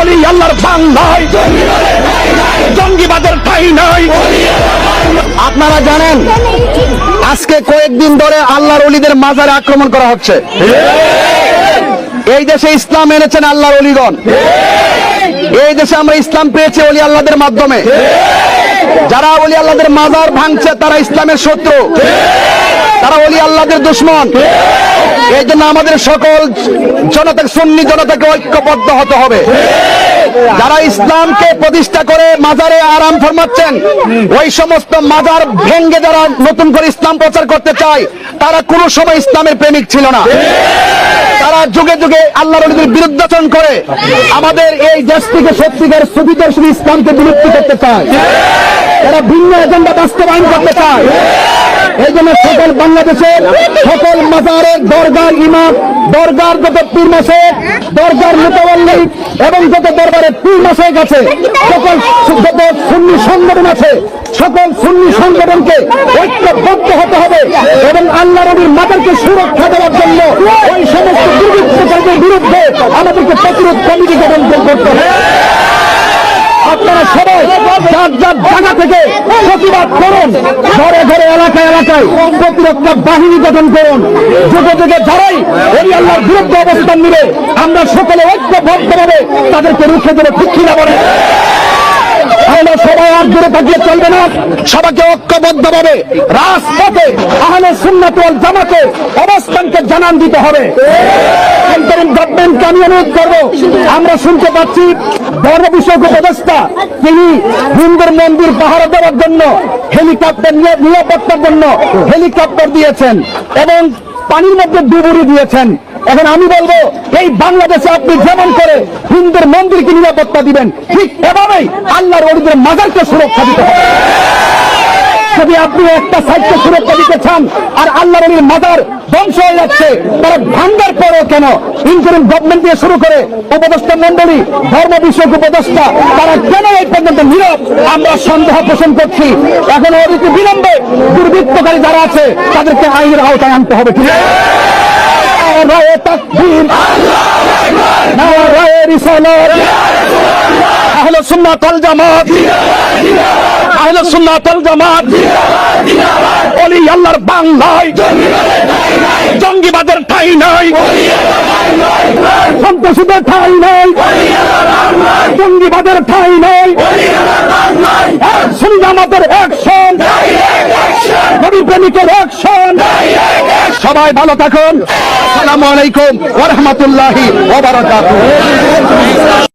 অলি আল্লাহর বাংলায় জঙ্গিবাদের ঠাই নাই। আপনারা জানেন, আজকে কয়েকদিন ধরে আল্লাহর অলিদের মাজারে আক্রমণ করা হচ্ছে। এই দেশে ইসলাম এনেছেন আল্লাহর অলিগণ। এই দেশে আমরা ইসলাম পেয়েছি অলি আল্লাহদের মাধ্যমে। যারা অলি আল্লাহদের মাজার ভাঙছে, তারা ইসলামের শত্রু। তারা অলি আল্লাহদের দুশ্মন। এই জন্য আমাদের সকল জনতা সুন্নি জনতাকে ঐক্যবদ্ধ হতে হবে। যারা ইসলামকে প্রতিষ্ঠা করে মাজারে আরাম ফরমাচ্ছেন, ওই সমস্ত মাজার ভেঙ্গে যারা নতুন করে ইসলাম প্রচার করতে চায়, তারা কোনো সময় ইসলামের প্রেমিক ছিল না। তারা যুগে যুগে আল্লাহ রলিদের বিরুদ্ধাচরণ করে আমাদের এই দেশ থেকে সত্যিকার সুবিদর্শনী ইসলামকে বিলুপ্তি করতে চায়। তারা ভিন্ন এজেন্ডা বাস্তবায়ন করতে চায়। এই জন্য সকল বাংলাদেশের সকল মাজারের দরগার ইমাম, দরগার যত পীর মাসে দরগার মোতাবল্লি এবং যত দরবারের পীর মাসে গেছে সকল যত সুন্নি সংগঠন আছে, সকল সুন্নি সংগঠনকে ঐক্যবদ্ধ হতে হবে এবং আল্লাহ রবির মাতারকে সুরক্ষা দেওয়ার জন্য ওই সমস্ত দুর্বৃত্তকারীদের বিরুদ্ধে আমাদেরকে প্রতিরোধ কমিটি গঠন করতে হবে। আপনারা যার যার জায়গা থেকে প্রতিবাদ করুন। ঘরে ঘরে এলাকায় এলাকায় প্রতিরক্ষা বাহিনী গঠন করুন। যুগে যুগে যারাই ওই আল্লাহর বিরুদ্ধে অবস্থান নিবে, আমরা সকলে ঐক্যবদ্ধভাবে তাদেরকে রুখে দেবে, ঠিক কিনা বলে আমরা সবাই আর দূরে থাকলে চলবে না। সবাইকে ঐক্যবদ্ধ ভাবে রাজপথে, আহলে সুন্নাত জামাতে অবস্থানকে জানান দিতে হবে। ইন্টারিম গভর্নমেন্টকে আমি অনুরোধ করব? আমরা শুনতে পাচ্ছি ধর্ম বিষয়ক উপদেষ্টা, তিনি হিন্দুর মন্দির পাহারা দেওয়ার জন্য হেলিকপ্টার নিরাপত্তার জন্য হেলিকপ্টার দিয়েছেন এবং পানির মধ্যে ডুবুরি দিয়েছেন। এখন আমি বলব, এই বাংলাদেশে আপনি যেমন করে হিন্দুর মন্দিরকে নিরাপত্তা দিবেন, ঠিক এভাবেই আল্লাহর অলিদের মাজারকে সুরক্ষা দিতে হবে। যদি আপনি একটা সাইডকে সুরক্ষা দিতে চান আর আল্লাহর অলির মাজার ধ্বংস হয়ে যাচ্ছে তারা ভাঙ্গার পরেও কেন? ইন্টারিম গভর্নমেন্ট দিয়ে শুরু করে উপদেষ্টা মন্ডলী ধর্ম বিষয়ক উপদেষ্টা, তারা কেন এই পর্যন্ত নীরব? আমরা সন্দেহ পোষণ করছি। এখন অধিক বিলম্বে দুর্বৃত্তকারী যারা আছে, তাদেরকে আইনের আওতায় আনতে হবে, ঠিক আছে? আহলে জামাত। আহলে জামাত। ওলি আল্লাহর বাংলায় জঙ্গিবাদের ঠাই নাই। সন্ত্রাসীদের ঠাই নাই। জঙ্গিবাদের ঠাই নাই। সুন্নি অ্যাকশন নবী প্রেমিকের অ্যাকশন সবাই ভালো থাকুন। আসসালামু আলাইকুম ওয়া রাহমাতুল্লাহি ওয়া বারাকাতুহু।